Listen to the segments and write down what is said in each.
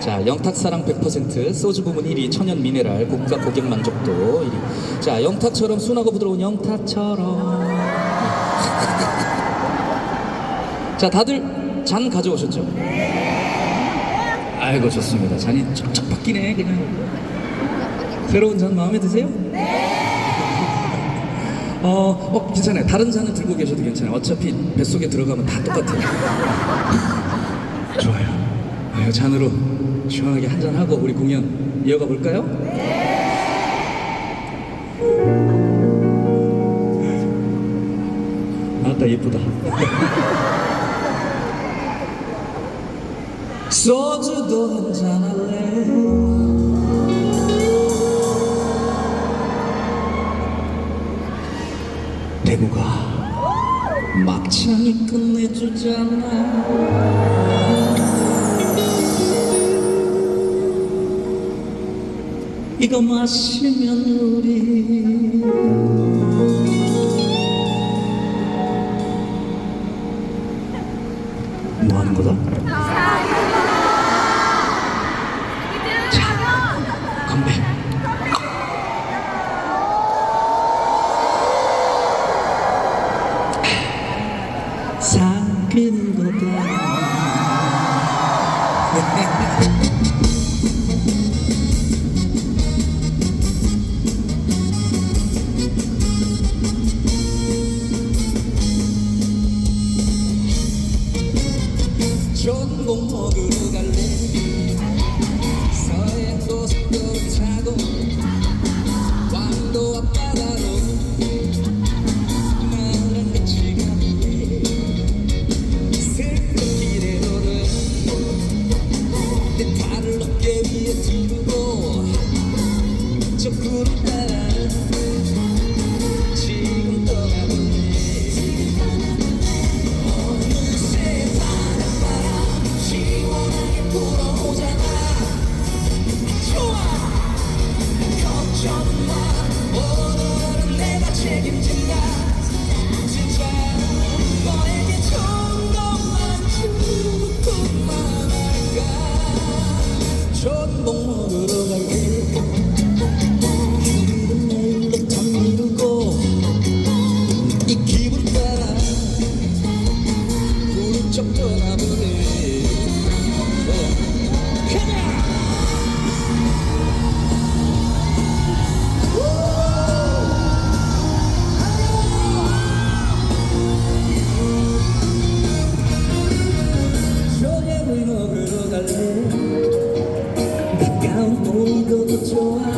자, 영탁사랑 100% 소주 부문 1위 천연 미네랄 고가 고객 만족도 1위. 자, 영탁처럼 순하고 부드러운 영탁처럼. 자, 다들 잔 가져오셨죠? 아이고 좋습니다. 잔이 쩍쩍 바뀌네 그냥. 새로운 잔 마음에 드세요? 어, 어, 괜찮아요. 다른 잔을 들고 계셔도 괜찮아요. 어차피 뱃속에 들어가면 다 똑같아요. 좋아요. 아, 이 잔으로 시원하게 한잔 하고 우리 공연 이어가 볼까요? 아따 예쁘다. 소주도 한잔 할래. 대구가 막창이 끝내주잖아. 이거 마시면 우리 뭐 하는 거다? 전복 먹으러 갈래? 서해 고속도로 타고 왕도 앞바다로 나랑 같이 갈래 슬픈 길에로는 내 팔을 어깨 위에 두고 저 구름 좋아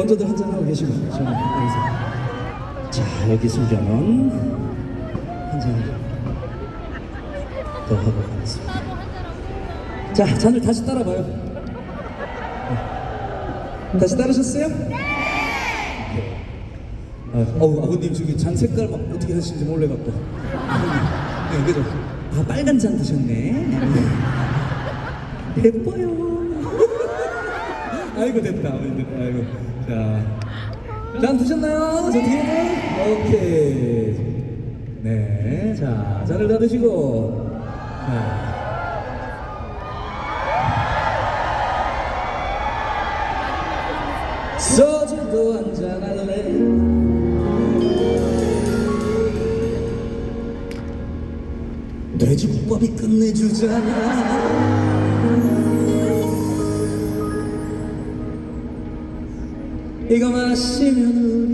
먼저들 한잔 하고 계시고 저는 여기서 자 여기 순자는 한잔 더 하고 가겠습니다. 자 잔을 다시 따라봐요. 네. 다시 따르셨어요? 네. 아, 어우 아버님 저기 잔 색깔 막 어떻게 하시는지 몰라갖고. 네 그죠? 아 빨간 잔 드셨네. 예뻐요. 아이고 됐다. 아이고 자잔 드셨나요? 저 뒤에는 오케이. 네 자 잔을 다 드시고. 자. 소주도 한잔 할래? 돼지국밥이 끝내주잖아 이거 마시면